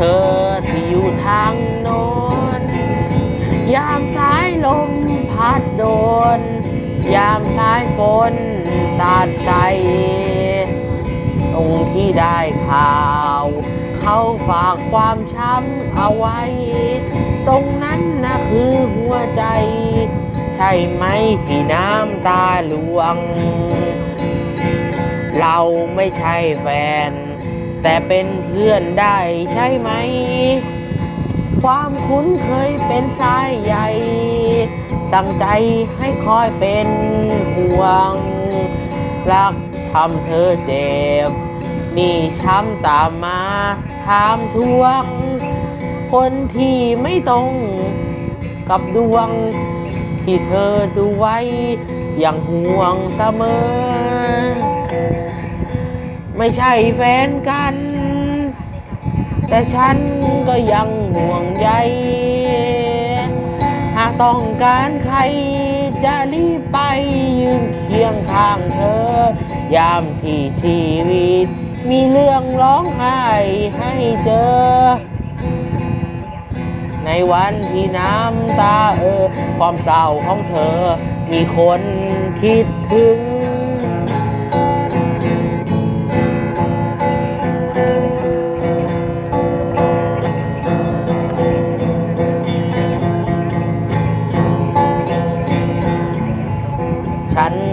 ธอที่อยู่ทางโน้นยามสายลมพัดโดน ยามสายฝนสาดใสตรงที่ได้ข่าว เขาฝากความช้ำเอาไว้ ตรงนั้นนะคือหัวใจ ใช่ไหมที่น้ำตาหลวง เราไม่ใช่แฟน แต่เป็นเพื่อนได้ใช่ไหม ความคุ้นเคยเป็นสายใหญ่ตั้งใจให้คอยเป็นห่วง รักทำเธอเจ็บ นี่ช้ำตามมาถามทวง คนที่ไม่ตรงกับดวง ที่เธอดูไว้อย่างห่วงเสมอ ไม่ใช่แฟนกัน แต่ฉันก็ยังห่วงใย หากต้องการใครจะรีบไปยืนเคียงข้างเธอ ยามที่ชีวิต มีเรื่องร้องไห้ให้เจอ ในวันที่น้ำตาเออ ความเศร้าของเธอ มีคนคิดถึง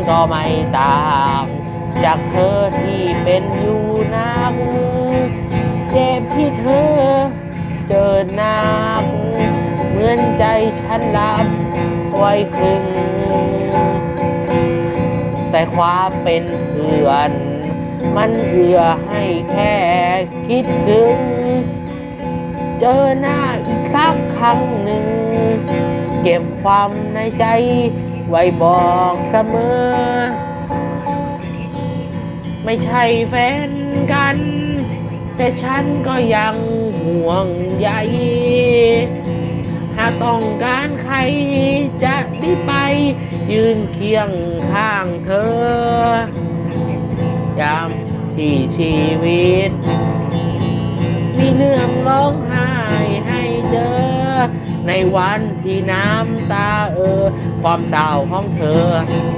ก็ไม่ตางจากเธอที่เป็นอยู่นัก เจ็บที่เธอเจอหนัก เหมือนใจฉันรับไว้ครึ่ง แต่ความเป็นเพื่อน มันเอื้อให้แค่คิดถึง เจอหน้าอีกสักครั้งหนึ่ง เก็บความในใจ ไว้บอกเสมอ ไม่ใช่แฟนกัน แต่ฉันก็ยังห่วงใยหากต้องการใครจะได้ไปยืนเคียงข้างเธอยามที่ชีวิต มีเรื่องร้องไห้ ในวันที่น้ำตาเออ ความเศร้าของเธอ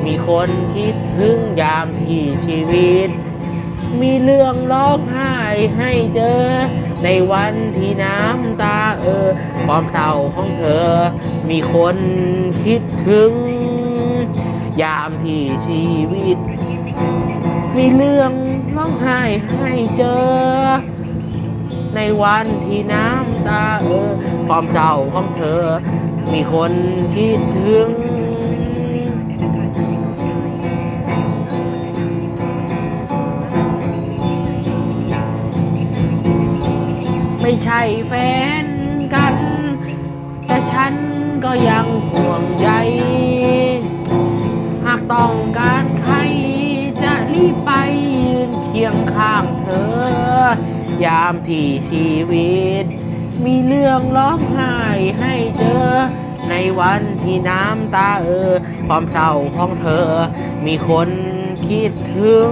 มีคนคิดถึงยามที่ชีวิต มีเรื่องร้องไห้ให้เจอ ในวันที่น้ำตาเออ ความเศร้าของเธอ มีคนคิดถึง ยามที่ชีวิต มีเรื่องร้องไห้ให้เจอ ในวันที่น้ำตาเออ ความเศร้าของเธอ มีคนคิดถึง ไม่ใช่แฟนกัน แต่ฉันก็ยังห่วงใย หากต้องการใครจะรีบไปยืนเคียงข้างเธอ ยามที่ชีวิต มีเรื่องร้องไห้ให้เจอ ในวันที่น้ำตาเออ ความเศร้าของเธอ มีคนคิดถึง